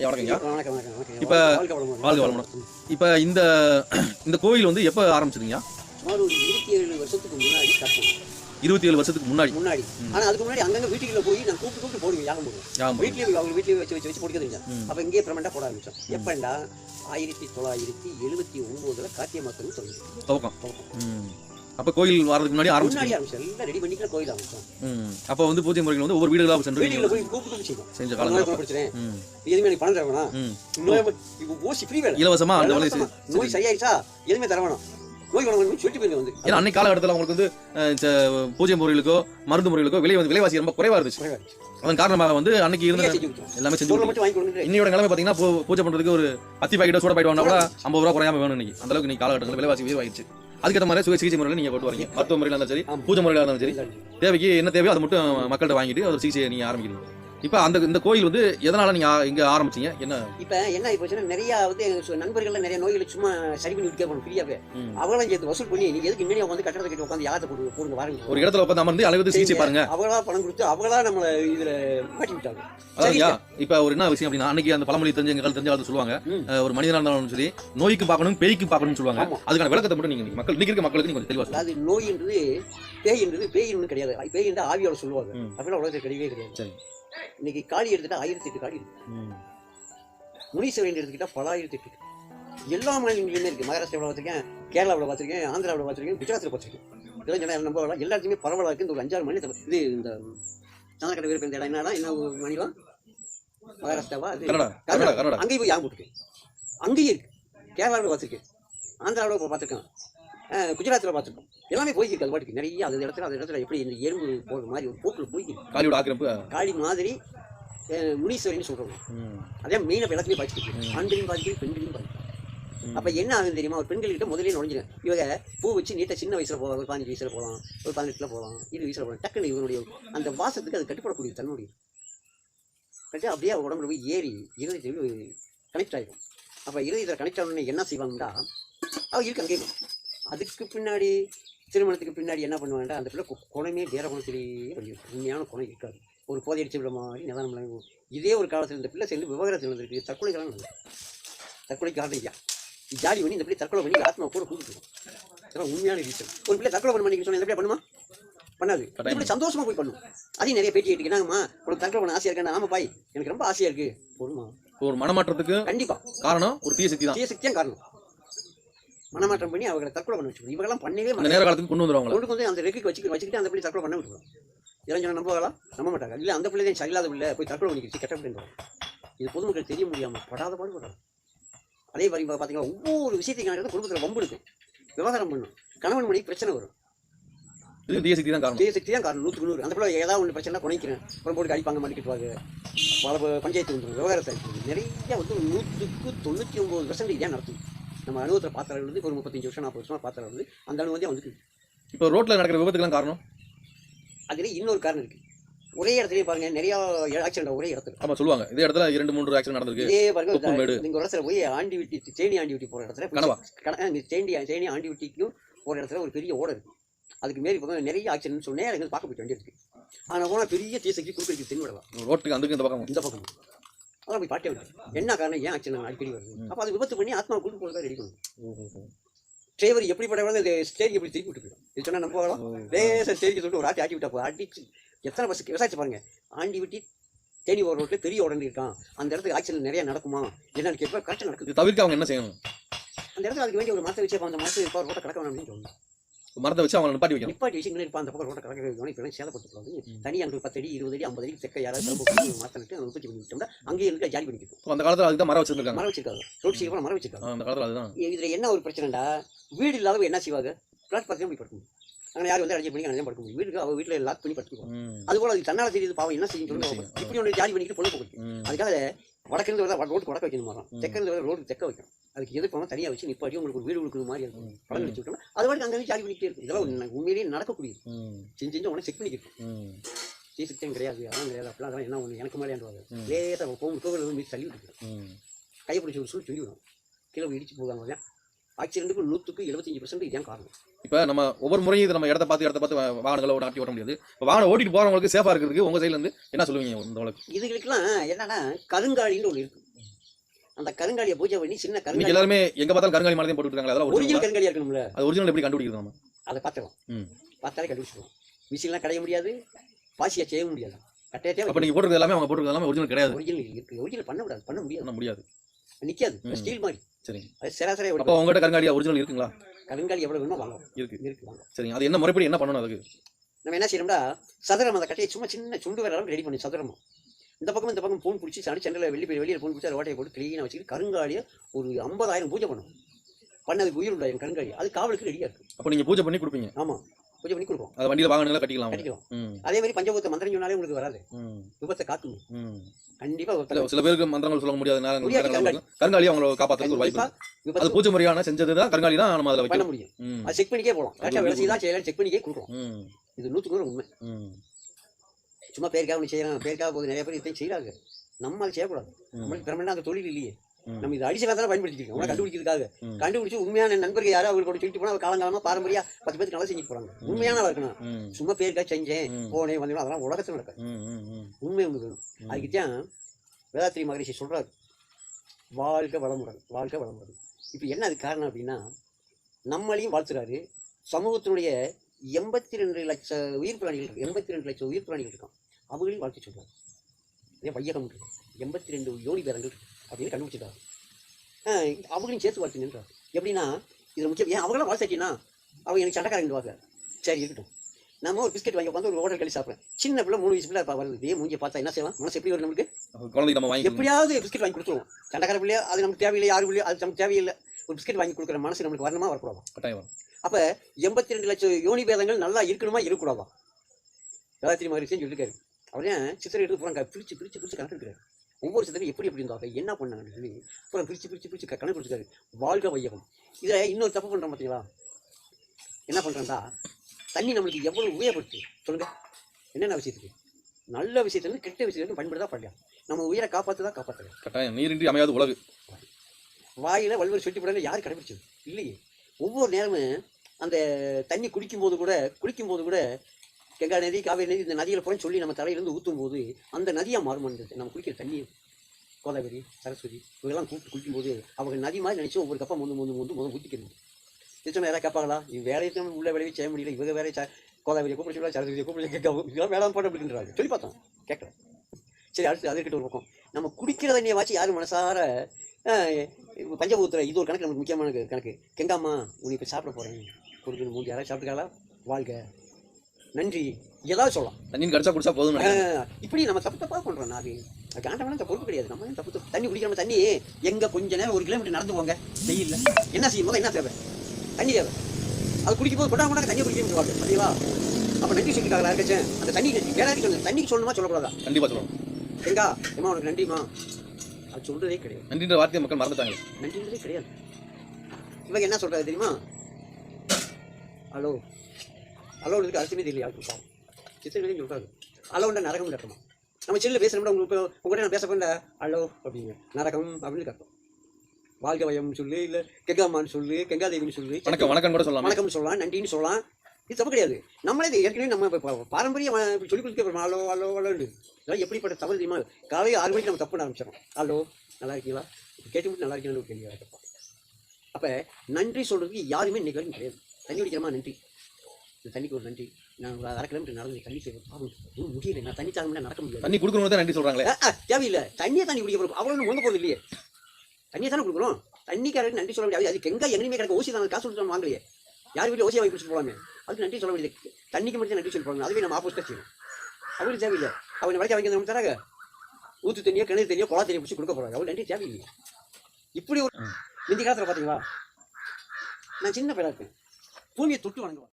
வணக்கம் இப்ப- வாழ்க்கை வளமுடன். வாழ்க வளமுடன் இப்போ இந்த இந்த கோயில் வந்து எப்போ ஆரம்பிச்சதுங்க சுமார் ஒரு இருபத்தி ஏழு வருஷத்துக்கு முன்னாடி கட்டணும். இருபத்தி ஏழு வருஷத்துக்கு முன்னாடி. முன்னாடி. ஆனா அதுக்கு முன்னாடி அங்கங்க வீட்டுக்குள்ள போய் நான் கூப்பிட்டு கூப்பிட்டு போடுவேன் யாகம் போடுவேன். வீட்லயே அவங்க வீட்லயே வச்சு வச்சு வச்சு பிடிக்க தெரிஞ்சேன் அப்ப இங்கேயே பெர்மனண்டா போட ஆரம்பிச்சோம். எப்பண்டா? ஆயிரத்தி தொள்ளாயிரத்தி எழுபத்தி ஒன்பதுல கார்த்திகை மாசம் தொடங்கி துவக்கம். ம். அப்போ கோயில் வரதுக்கு முன்னாடி ஆரம்பிச்சு எல்லாம் ரெடி பண்ணிக்கிற கோயில் ஆரம்பிச்சோம் ம். அப்போ வந்து பூஜை முறைகள் வந்து ஒவ்வொரு வீடுகளாக சென்று போய் கூப்பிட்டு செய்வோம். செஞ்ச நோய் காலங்கள். குணப்படுத்துறேன் ம். எதுவுமே எனக்கு பணம் தர வேணாம் ம். நோய் இப்போ ஓசி ஃப்ரீ வேலை. இலவசமா அந்த இலவசமா. நோய் சரியாயிடுச்சா? எதுவுமே தர வேணாம் நோய் குணம் சொல்லிட்டு போயிருங்க வந்து. ஏன்னா அன்னைக்கு காலகட்டத்தில் உங்களுக்கு வந்து பூஜை முறைகளுக்கோ மருந்து முறைகளுக்கோ விலை வந்து விலைவாசி ரொம்ப குறைவா இருந்துச்சு. அதன் காரணமாக வந்து அன்னைக்கு இருந்த. எல்லாமே செஞ்சு இன்னையோட நிலைமை பார்த்தீங்கன்னா பூஜை பண்றதுக்கு ஒரு அத்தி பாக்கெட்டோ சோட பாக்கெட் வாங்கினா கூட ஐம்பது ரூபா குறையாம வேணும் இன்னைக்கு. அந்த அளவுக்கு இன்னைக்கு காலகட்டத்தில் விலைவாசி உயர்வாயிடுச்சு அதுக்கேற்ற மாதிரி சுய சிகிச்சை முறையில் நீங்க கொண்டு வரீங்க. மருத்துவ முறையில் இருந்தாலும் சரி. பூஜை முறையில் இருந்தாலும் சரி. தேவைக்கு என்ன தேவையோ அதை மட்டும் மக்கள்கிட்ட வாங்கிட்டு ஒரு சிகிச்சையை நீங்க ஆரம்பிக்கிறீங்க. இப்போ அந்த இந்த கோயில் வந்து எதனால நீங்க இங்க ஆரம்பிச்சீங்க? என்ன? இப்ப என்ன ஆகி போச்சுன்னா நிறைய வந்து எங்க நண்பர்கள்ல நிறைய நோய்களை சும்மா சரி பண்ணி விட்டு கேட்கணும் ஃப்ரீயாவே. அவங்களாம் சேர்த்து வசூல் பண்ணி நீங்க எதுக்கு இன்னும் வந்து கட்டடத்தை கட்டி உட்காந்து யாத்தை போட்டு போடுங்க வாருங்க ஒரு இடத்துல உட்காந்து அமர்ந்து அளவுக்கு சிகிச்சை பாருங்க. அவங்களா பணம் கொடுத்து அவங்களா நம்மள இதுல மாட்டி விட்டாங்க. இப்ப ஒரு என்ன விஷயம் அப்படின்னா அன்னைக்கு அந்த பழமொழி தெரிஞ்ச எங்க தெரிஞ்ச ஆளு சொல்லுவாங்க ஒரு மனிதனா இருந்தாலும் சரி நோய்க்கு பார்க்கணும் பேய்க்கு பார்க்கணும்னு சொல்லுவாங்க. அதுக்கான விளக்கத்தை மட்டும் நீங்க மக்கள் இன்னைக்கு இருக்க மக்களுக்கு நீங்க தெளிவா சொல்லுங்க. அதாவது நோய்ன்றது பேய்ன்றது பேயின்னு கிடையாது. பேயின்றா ஆவியோட சொல்லுவாங்க ம். அப்படிலாம் உலகத்தில் கிடையவே கிடையாது. இன்னைக்கு காளி எடுத்துட்டா ஆயிரத்தி எட்டு காளி இருக்கு. முனீஸ்வரன் எடுத்துக்கிட்டா பல ஆயிரத்தி எட்டு. எல்லா மாநிலங்களிலுமே இருக்கு? மகாராஷ்டிராவில் பார்த்திருக்கேன் கேரளாவில் பார்த்திருக்கேன் ஆந்திராவில் பார்த்திருக்கேன் குஜராத்தில் பார்த்திருக்கேன். இதெல்லாம் நம்ம வரலாம். எல்லாத்துக்குமே பரவலாக இருக்கு. இந்த ஒரு அஞ்சாறு மாநிலத்தில் இது இந்த சந்தனக்கடை விருப்பம் இந்த இடம். என்னடா என்ன ஒரு மாநிலம் மகாராஷ்டிராவா? அது அங்கேயும் போய் யாகம் போட்டுருக்கேன் அங்கேயும் இருக்கு. கேரளாவில் பார்த்துருக்கேன். ஆந்திராவில் பார்த்துருக்கேன். குஜராத்தில் பார்த்துருக்கோம். எல்லாமே போய்க்கிருக்கு அது பாட்டுக்கு நிறைய அது இடத்துல அந்த இடத்துல எப்படி இந்த எறும்பு போகிற மாதிரி ஒரு போக்கில் போய்க்கிருக்கு காலியோட ஆக்கிரமிப்பு காளி மாதிரி அஹ், முனீஸ்வரன் சொல்கிறோம் அதே மெயினாக எல்லாத்துலேயும் பாதிச்சிருக்கு ஆண்களையும் பாதிக்குது பெண்களையும் பாதிக்குது அப்போ என்ன ஆகுது தெரியுமா? ஒரு பெண்கள்கிட்ட முதலே நுழைஞ்சிடும் இவங்க பூ வச்சு நீட்டாக சின்ன வயசில் போகலாம் ஒரு பதினஞ்சு வயசில் போகலாம் ஒரு பதினெட்டுல போகலாம் இருபது வயசில் போகலாம் டக்குன்னு இவனுடைய அந்த வாசத்துக்கு அது கட்டுப்படக்கூடிய தன்னுடைய கரெக்டாக அப்படியே அவ உடம்புல போய் ஏறி இருதயத்தில் கனெக்ட் ஆகிடும் அப்போ இருதயத்தில் கனெக்ட் ஆகணும்னு என்ன செய்வாங்கன்னா அவ இருக்கு அங்கேயும் அதுக்கு பின்னாடி திருமணத்துக்கு பின்னாடி என்ன பண்ணுவாங்க அந்த பிள்ளை குணமே வேற குணத்திலேயே பண்ணிடும் உண்மையான குணம் இருக்காது. ஒரு போதை அடிச்சு விட மாதிரி நிதானம் இதே ஒரு காலத்தில் இந்த பிள்ளை சேர்ந்து விவகாரத்தில் நடந்திருக்கு. தற்கொலை காலம் நடந்தது. தற்கொலை காரணம் ஐயா ஜாலி பண்ணி இந்த பிள்ளை தற்கொலை பண்ணி ஆத்மா கூட கூப்பிட்டு இதெல்லாம் உண்மையான ரீசன் ஒரு பிள்ளை தற்கொலை பண்ண பண்ணிக்க சொன்னா இந்த பிள்ளை பண்ணுமா? பண்ணாது. இந்த பிள்ளை சந்தோஷமா போய் பண்ணும். அதையும் நிறைய பேட்டி கேட்டு என்னங்கம்மா உனக்கு தற்கொலை பண்ண ஆசையா இருக்கா ஆமா பாய். எனக்கு ரொம்ப ஆசையா இருக்கு. பொறுமா ஒரு மனமாற்றத்துக்கு கண்டிப்பா. காரணம் ஒரு தீய சக்தி தான். தீய சக்தியும் காரணம். மனமாற்றம் பண்ணி அவங்களை தற்கொலை பண்ண வச்சுக்கணும். இவங்கெல்லாம் பண்ணவே அந்த நேர காலத்துக்கு கொண்டு வந்துருவாங்களா? கொண்டு வந்து அந்த ரெக்கு வச்சுக்கிட்டு வச்சுக்கிட்டு அந்த பிள்ளை தற்கொலை பண்ண விட்டுருவோம் இதெல்லாம் சொன்னா நம்புவாங்களா? நம்ப மாட்டாங்க. இல்லை அந்த பிள்ளை தான் சரியில்லாத பிள்ளை போய் தற்கொலை பண்ணிக்கிச்சு கெட்ட பிள்ளைங்க இது பொதுமக்கள் தெரிய முடியாம படாத பாடுபடுறாங்க அதே மாதிரி இப்ப பாத்தீங்கன்னா ஒவ்வொரு விஷயத்தையும் கணக்கு குடும்பத்தில் வம்பு இருக்கும் விவகாரம் பண்ணும். கணவன் மணி பிரச்சனை வரும். இது தீய சக்தி தான் காரணம். தான் நூற்றுக்கு நூறு. அந்த பிள்ளை ஏதாவது ஒன்று பிரச்சனை குறைக்கிறேன் அப்புறம் போட்டு அடிப்பாங்க மாட்டிக்கிட்டுவாங்க பல பஞ்சாயத்து வந்துடும் விவகாரத்தை. நிறைய வந்து நூற்றுக்கு தொண்ணூற்றி ஒம்பது பர்சன்ட் இதான் நடத்தும் நம்ம அனுபவத்தில் பாத்திரம் வந்து ஒரு முப்பத்தஞ்சு வருஷம் நாற்பது வருஷமா பாத்திரம் வந்து அந்த அனுபவம் வந்துட்டு இப்போ ரோட்ல நடக்கிற விபத்துக்கெல்லாம் காரணம்? அதுல இன்னொரு காரணம் இருக்கு. ஒரே இடத்துலயே பாருங்க நிறைய ஆக்சிடென்ட் ஒரே இடத்துல. ஆமா சொல்லுவாங்க. இதே இடத்துல இரண்டு மூன்று ஆக்சிடென்ட் நடந்திருக்கு. இதே பாருங்க இங்க ஒரு இடத்துல போய் ஆண்டி விட்டி தேனி ஆண்டி விட்டி போற இடத்துல தேண்டி தேனி ஆண்டி விட்டிக்கும் ஒரு இடத்துல ஒரு பெரிய ஓடை இருக்கு. அதுக்கு மேலே இப்போ நிறைய ஆக்சிடென்ட் சொன்னே எனக்கு பார்க்க போயிட்டு வேண்டி இருக்கு. ஆனா போனா பெரிய தீசக்தி குறுக்கு தென் விடலாம் ரோட்டுக்கு அதுக்கு இந்த பக்கம். இந்த பக்கம். அதெல்லாம் போய் பாட்டே விட்டு என்ன காரணம் ஏன் ஆக்சிடென்ட் அடிக்கடி வருது? அப்போ அது விபத்து பண்ணி ஆத்மா கூட்டு போகிறதா ரெடி டிரைவர் எப்படிப்பட்ட ஸ்டேஜ் எப்படி திருப்பி விட்டு போயிடும் இது சொன்னா நம்ம போகலாம். லேசாக ஸ்டேஜ் சொல்லிட்டு ஒரு ஆட்டி ஆட்டி விட்டா. அடிச்சு எத்தனை பஸ் விவசாயிச்சு பாருங்க. ஆண்டி விட்டி தேனி ஒரு ரோட்டில் பெரிய உடனே இருக்கான் அந்த இடத்துக்கு ஆக்சிடென்ட் நிறைய நடக்குமா? என்னன்னு கேட்பா கரெக்டாக நடக்குது. தவிர்க்க அவங்க என்ன செய்யணும்? அந்த இடத்துல அதுக்கு வேண்டிய ஒரு மரத்தை வச்சு அந்த இருப்பா ரோட்டை கடக்க அப்படின்னு சொல்லணும் மரத்தை வச்சு அவங்க நிப்பாட்டி வைக்கணும். நிப்பாட்டி வச்சு இங்கே இருப்பா அந்த பக்கம் ரோட்டை கடக்க வைக்கணும் இப்போ சேதப்பட்டுக்கூடாது தனியாக அங்கே பத்து அடி இருபது அடி ஐம்பது அடி தெக்க யாராவது மரத்தை நட்டு உற்பத்தி பண்ணி விட்டோம்னா அங்கேயே இருந்து ஜாலி பண்ணிக்கிட்டு So, அந்த காலத்துல அதுக்கு தான் மரம் வச்சிருக்காங்க மரம் வச்சிருக்காங்க. ரோட் சீக்கிரம் மரம் வச்சிருக்காங்க. அந்த காலத்துல அதுதான். இதுல என்ன ஒரு பிரச்சனைடா வீடு இல்லாதவங்க என்ன செய்வாங்க? பிளாட் பார்த்து போய் படுக்கணும் அங்கே யார் வந்து அடிச்சு பண்ணி அங்கே படுக்க முடியும் வீட்டுக்கு அவ வீட்டில் லாக் பண்ணி படுத்துக்குவோம் ம், அது போல அது தன்னால தெரியுது பாவம் என்ன செய்யும் செய்யும்? இப்படி ஒன்று ஜாலி பண்ணிட்டு பொண்ணு போகுது. அதுக்காக வடக்கிருந்து வரதா ரோடு வடக்க வைக்கணும் மரம் ம். தெற்கிருந்து வர ரோடு தெற்க வைக்கணும். அதுக்கு எது போனால் தனியாக வச்சு நிப்பாட்டி உங்களுக்கு ஒரு வீடு கொடுக்குற மாதிரி இருக்கும். படம் அடிச்சு விட்டோம்னா அது வரைக்கும் அங்கே ஜாலி பண்ணிக்கிட்டே இருக்கும். இதெல்லாம் உண்மை- உண்மையிலேயே நடக்கக்கூடியது. செஞ்சு செஞ்சு உடனே செக் பண்ணிக்கிட்டு ம். சீசக்தியும் கிடையாது அதெல்லாம் கிடையாது அப்படிலாம் அதெல்லாம் என்ன ஒன்று எனக்கு மேலேன்றாங்க ம். லேசாக போகும் கோவில் மீது தள்ளி விட்டு ம். கையை பிடிச்சி ஒரு சூழ் சொல்லி விடும் கீழே இடிச்சு போவாங்க ஆக்சிடென்ட்டுக்கு நூற்றுக்கு எழுபத்தஞ்சு பர்சன்ட் இதான் காரணம். இப்ப நம்ம ஒவ்வொரு முறையும் இது நம்ம இடத்த பார்த்து இடத்த பார்த்து வாகனங்களை ஓட்டி ஓட்ட முடியாது. இப்ப வாகனம் ஓட்டிட்டு போறவங்களுக்கு சேஃபா இருக்கிறதுக்கு உங்க சைடுல இருந்து என்ன சொல்லுவீங்க இந்த வழக்கு? இதுகளுக்கெல்லாம் என்னன்னா கருங்காலின்னு ஒன்று இருக்கு. அந்த கருங்காலியை பூஜை பண்ணி சின்ன கருங்காலி எல்லாருமே எங்க பார்த்தாலும் கருங்காலி மாலை போட்டுட்டு இருக்காங்க அதெல்லாம் ஒரிஜினல் ஒரிஜினல் கருங்காலியா இருக்கணும்ல. அது ஒரிஜினல் எப்படி கண்டுபிடிக்கிறது நம்ம? அதை பார்த்துக்கலாம். பார்த்தாலே கண்டுபிடிச்சிடுவோம் மிஷின்லாம் கடைய முடியாது பாசியை செய்ய முடியாது. கட்டையத்தே அப்ப நீங்க போட்டுருக்கிறது எல்லாமே அவங்க போட்டுருக்கிறது எல்லாமே ஒரிஜினல் கிடையாது. ஒரிஜினல் இருக்கு. ஒரிஜினல் பண்ண முடியாது பண்ண முடியாது. பண்ண முடியாது. நிக்காது. ம். ஸ்டீல் மாதிரி. சரிங்க அது சராசரியா அப்போ உங்ககிட்ட கருங்காலி ஒரிஜினல் இருக்குங்களா? கருங்காலி எவ்வளவு வேணுமோ வாங்கலாம் இருக்கு. இருக்கு வாங்க சரிங்க. அது என்ன முறைப்படி என்ன பண்ணணும் அதுக்கு? நம்ம என்ன செய்யணும்னா சதுரம் அந்த கட்டையை சும்மா சின்ன சுண்டு வர அளவுக்கு ரெடி பண்ணி சதுரமா. இந்த பக்கம் இந்த பக்கம் பூன் பிடிச்சி சனி சென்டரில் வெளியே வெளியில் பூன் பிடிச்சி அதை ஓட்டையை போட்டு க்ளீனாக வச்சுக்கிட்டு கருங்காலியை ஒரு ஐம்பதாயிரம் பூஜை பண்ணும் பண்ணதுக்கு உயிர் உண்டாயிரம் கருங்காலி அது காவலுக்கு ரெடியாக இருக்கு. அப்ப நீங்க பூஜை பண்ணி கொடுப்பீங்க. ஆமாம் பூஜை பண்ணி கொடுப்போம். அதை வண்டியில வாகனங்களை கட்டிக்கலாம். கட்டிக்கலாம் அதே மாதிரி பஞ்சபூத்த மந்திரம் சொன்னாலே உங்களுக்கு வராது. விபத்தை இல்ல, ஒருத்தர் சில பேருக்கு மந்திரங்கள் சொல்ல முடியாத. கருங்காலி. அவங்கள காப்பாத்துறதுக்கு ஒரு வாய்ப்பு கண்டிப்பா அது பூஜை முறையான செஞ்சது தான் கருங்காலி தான் நம்ம அதில் பண்ண முடியும். அது செக் பண்ணிக்கே போகலாம். கரெக்டாக வேலை செய்தா செய்யலாம் செக் பண்ணிக்கே கொடுக்குறோம். ம். இது நூற்றுக்கு நூறு உண்மை. சும்மா பேருக்காக ஒன்று செய்யறாங்க. பேருக்காக போது நிறைய பேர் இதையும் செய்கிறாங்க நம்ம அதை செய்யக்கூடாது. நம்மளுக்கு அந்த தொழில் இல்லையே. நம்ம இது அடிச்சு தான் பயன்படுத்திக்கிறோம் உங்களை கண்டுபிடிக்கிறதுக்காக. கண்டுபிடிச்சு உண்மையான நண்பர்கள் யாரோ அவங்களுக்கு சொல்லிட்டு போனா காலங்காலமா பாரம்பரியா பத்து பேருக்கு நல்லா செஞ்சுட்டு போறாங்க. உண்மையான இருக்கணும். சும்மா பேருக்காக செஞ்சேன். போனேன் வந்தேன் அதெல்லாம் உலகத்தில் நடக்காது. உண்மை ஒன்று வேணும். ம். அதுக்கு தான் வேதாத்திரி மகரிஷி சொல்றாரு வாழ்க வளமுடன் வாழ்க வளமுடன். இப்போ என்ன அது காரணம் அப்படின்னா நம்மளையும் வாழ்த்துறாரு. சமூகத்தினுடைய எண்பத்தி ரெண்டு லட்சம் உயிர் பிராணிகள் எண்பத்தி ரெண்டு லட்சம் உயிர் பிராணிகள் இருக்கான் அவங்களையும் வாழ்த்து சொல்றாரு. வையகம் இருக்கு. எண்பத்தி ரெண்டு யோனி பேரங்கள் இருக்கு. அப்படின்னு கண்டுபிடிச்சிருக்காரு ஆஹ் அவங்களையும் சேர்த்து வாழ்த்துங்கன்றார் எப்படின்னா இதில் முக்கியம் ஏன் அவங்களாம் வாழ்த்தாட்டினா அவங்க எனக்கு சண்டைக்காரங்க சரி இருக்கட்டும். நம்ம ஒரு பிஸ்கெட் வாங்கி உட்காந்து ஒரு ஹோட்டல் கழி சாப்பிட்றேன். சின்ன பிள்ளை மூணு வயசு பிள்ளை வருது. இதே மூஞ்சியை பார்த்தா என்ன செய்யலாம் மனசு எப்படி வரும் நமக்கு எப்படியாவது பிஸ்கெட் வாங்கி கொடுத்துருவோம். சண்டைக்கார பிள்ளையா அது நமக்கு தேவையில்லை யாரு பிள்ளையோ அது நமக்கு தேவையில்லை. ஒரு பிஸ்கெட் வாங்கி கொடுக்குற மனசு நம்மளுக்கு வரணுமா வரக்கூடாதா? கட்டாயம். அப்ப எண்பத்தி ரெண்டு லட்சம் யோனி பேதங்கள் நல்லா இருக்கணுமா இருக்கக்கூடாதா? வேதாத்திரி மகரிஷியும் சொல்லியிருக்காரு அவரே சித்திரை எடுத்து பூரா பிரிச்சு பிரிச்சு பிரிச்சு கணக்கு எடுக்கிறாரு ஒவ்வொரு சித்திரையும் எப்படி எப்படி இருந்தாங்க? என்ன பண்ணாங்கன்னு சொல்லி பூரா பிரிச்சு பிரிச்சு பிரிச்சு க- கணக்கு பிடிச்சிருக்காரு வாழ்க வையகம். இதுல இன்னொரு தப்பு பண்றோம் பார்த்தீங்களா என்ன பண்றோம்டா? தண்ணி நம்மளுக்கு எவ்வளவு உபயோகப்படுத்து? சொல்லுங்க. என்னென்ன விஷயத்துக்கு? நல்ல விஷயத்துலேருந்து கெட்ட விஷயத்துக்கு பயன்படுத்தா பண்ணலாம் நம்ம உயிரை காப்பாற்றுதான் காப்பாற்றுறேன் கட்டாயம் நீரின்றி அமையாது உலகு. வாயில வள்ளுவர் சுட்டி போடல யார் கடைபிடிச்சது இல்லையே. ஒவ்வொரு நேரமும் அந்த தண்ணி குடிக்கும்போது கூட குளிக்கும்போது கூட கங்கா நதி காவேரி நதி இந்த நதியில் போய் சொல்லி நம்ம தலையிலேருந்து ஊற்றும் போது அந்த நதியாக மாறுமான்றது நம்ம குளிக்கிற தண்ணி. கோதாவரி சரஸ்வதி இவங்கெல்லாம் கூப்பிட்டு குளிக்கும்போது அவங்க நதி மாதிரி நினச்சி ஒவ்வொரு கப்பா முந்து முந்து முந்து முதல் ஊற்றிக்கணும் நிச்சயம் யாராவது கேட்பாங்களா? இது வேலையை உள்ள வேலையை செய்ய முடியல இவங்க வேற ச கோதாவரியை கூப்பிட சரஸ்வதியை கூப்பிட கேட்க இதெல்லாம் வேளாண் பாடம் அப்படின்றாங்க. சொல்லி பார்த்தோம் கேட்கல. சரி அடுத்து அதை கிட்ட ஒரு பக்கம். நம்ம குடிக்கிற தண்ணியை வாச்சு யாரும் மனசார பஞ்சபூத்திர இது ஒரு கணக்கு நமக்கு முக்கியமான கணக்கு. கெங்காம்மா உன்னை இப்போ சாப்பிட போகிறேன் கொடுக்கணும். மூஞ்சி யாராவது சாப்பிட்டுக்காளா வாழ்க. நன்றி. ஏதாவது சொல்லலாம். தண்ணி கடிச்சா குடிச்சா போதும் இப்படி நம்ம தப்பு தப்பாக பண்ணுறோம் அது காண்டவனா பொறுப்பு கிடையாது. நம்ம தப்பு தப்பு? தண்ணி குடிக்கிற தண்ணி எங்கே கொஞ்ச நேரம் ஒரு கிலோமீட்டர் நடந்து போங்க வெயில்ல. என்ன செய்யும் போது என்ன தேவை? தண்ணி தேவை. அது குடிக்கும் போது கொண்டாங்க கொண்டாங்க தண்ணி குடிக்கணும் சொல்லுவாங்க சரிங்களா அப்போ நன்றி சொல்லிட்டாங்களா இருக்கச்சேன் அந்த தண்ணி வேறாவது சொல்லு தண்ணிக்கு சொல்லணுமா சொல்லக்கூடாதா? கண்டிப்பா சொல்லணும். எங்கா? ஏமா உனக்கு நன்றிம்மா. அது சொல்றதே கிடையாது. நன்றின்ற வார்த்தையை மக்கள் மறந்துட்டாங்க. நன்றின்றதே கிடையாது. இவங்க என்ன சொல்றாரு தெரியுமா? ஹலோ. இதுக்கு அர்த்தமே யாருக்கும் பாவம் சித்திரையும் சொல்றாரு ஹலோண்ட நரகம் கட்டமா நம்ம செல்லில் பேசுகிறோம்னா உங்களுக்கு உங்கள்கிட்ட நான் பேச போல ஹலோ அப்படிங்க நரகம் அப்படின்னு கட்டும் வாழ்க வயம் சொல்லு இல்லை கெங்காமான்னு சொல்லு கெங்காதேவின்னு சொல்லு வணக்கம் வணக்கம் கூட சொல்லலாம். வணக்கம் சொல்லலாம் நன்றின்னு சொல்லலாம். இது தப்பு கிடையாது. நம்மளே ஏற்கனவே நம்ம இப்போ பாரம்பரிய சொல்லி கொடுத்துருக்கோம் ஹலோ ஹலோ ஹலோன்னு இதெல்லாம் எப்படிப்பட்ட தவறு தெரியுமா? காலையில் ஆறு மணிக்கு நம்ம தப்பு ஆரம்பிச்சிடும் ஹலோ நல்லா இருக்கீங்களா? கேட்டுவிட்டு நல்லா இருக்கீங்கன்னு ஒரு கேள்வி கேட்போம் அப்போ நன்றி சொல்கிறதுக்கு யாருமே வரைக்கும் கிடையாது. தண்ணி குடிக்கிறமா? நன்றி. இந்த தண்ணிக்கு ஒரு நன்றி நான் ஒரு அரை கிலோமீட்டர் நடந்து தண்ணி பாவம் ஒன்றும் முடியல. நான் தண்ணி தாங்க நடக்க முடியாது தண்ணி கொடுக்கணும் தான் நன்றி ஆ, தேவையில்லை. தண்ணியை தண்ணி குடிக்க போகிறோம் அவ்வளோ ஒன்று போகிறது இல்லையே. தண்ணியை தானே கொடுக்குறோம் தண்ணிக்காரருக்கு நன்றி சொல்ல முடியாது அதுக்கு எங்கே எங்கேயுமே கிடக்க. ஓசி தான் காசு கொடுத்து வாங்கலையே. யார் வீட்டில் ஓசியை வாங்கி குடிச்சிட்டு போகலாமே அதுக்கு நன்றி சொல்ல முடியாது தண்ணிக்கு மட்டும் நன்றி சொல்லி போகலாம் அதுவே நம்ம ஆப்போசிட்டாக செய்யணும் அவருக்கு தேவையில்லை. அவங்க வரைக்கும் வாங்கி நம்ம தராங்க ஊற்று தண்ணியோ கிணறு தண்ணியோ குளா தண்ணியை பிடிச்சி கொடுக்க போகிறாங்க அவங்க நன்றி தேவையில்லையே இப்படி ஒரு ம். முந்தி காலத்தில் பார்த்தீங்களா நான் சின்ன பையனா இருக்கேன். பூமியை தொட்டு வணங்குவேன்.